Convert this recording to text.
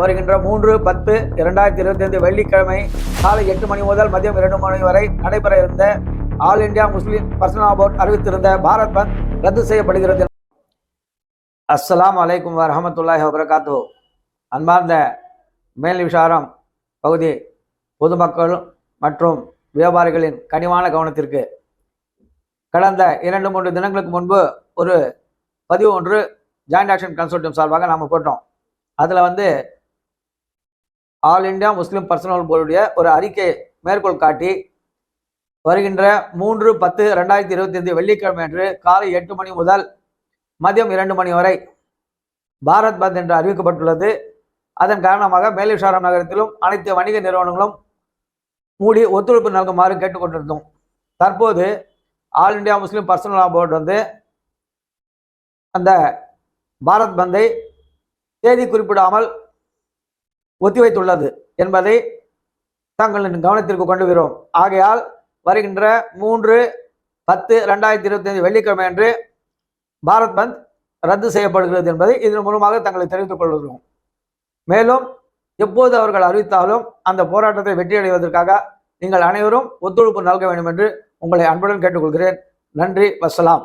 வருகின்ற மூன்று பத்து இரண்டாயிரத்தி இருபத்தி ஐந்து வெள்ளிக்கிழமை காலை எட்டு மணி முதல் மதியம் இரண்டு மணி வரை நடைபெற இருந்த All India Muslim Personal Board அறிவித்திருந்த Bharat Bandh ரத்து செய்யப்படுகிறது. அஸ்லாம் அலைக்கும் வரமத்துல்லாஹி வபரகாத்து அன்பார்ந்த மேல் விசாரம் பகுதி பொதுமக்கள் மற்றும் வியாபாரிகளின் கனிவான கவனத்திற்கு கடந்த இரண்டு மூன்று தினங்களுக்கு முன்பு ஒரு பதிவு ஒன்று ஜாயிண்ட் ஆக்ஷன் கன்சல்டம் சார்பாக நாம் போட்டோம். அதில் வந்து ஆல் இந்தியா முஸ்லீம் பர்சனல் போர்டுடைய ஒரு அறிக்கை மேற்கோள் காட்டி வருகின்ற மூன்று பத்து ரெண்டாயிரத்தி இருபத்தி ஐந்து வெள்ளிக்கிழமை அன்று காலை எட்டு மணி முதல் மதியம் இரண்டு மணி வரை பாரத் பந்த் என்று அறிவிக்கப்பட்டுள்ளது. அதன் காரணமாக மேலிஷாரம் நகரத்திலும் அனைத்து வணிக நிறுவனங்களும் மூடி ஒத்துழைப்பு நல்குமாறு கேட்டுக்கொண்டிருந்தோம். தற்போது all India Muslim personal law board வந்து அந்த பாரத் பந்தை தேதி குறிப்பிடாமல் ஒத்திவைத்துள்ளது என்பதை தங்களின் கவனத்திற்கு கொண்டு வருவோம் ஆகையால் வருகின்ற மூன்று பத்து ரெண்டாயிரத்தி இருபத்தி ஐந்து வெள்ளிக்கிழமை அன்று பாரத் பந்த் ரத்து செய்யப்படுகிறது என்பதை இதன் மூலமாக தங்களை தெரிவித்துக் கொள்கிறோம். மேலும் எப்போது அவர்கள் அறிவித்தாலும் அந்த போராட்டத்தை வெற்றியடைவதற்காக நீங்கள் அனைவரும் ஒத்துழைப்பு நல்க வேண்டும் என்று உங்களை அன்புடன் கேட்டுக்கொள்கிறேன். நன்றி வசலாம்.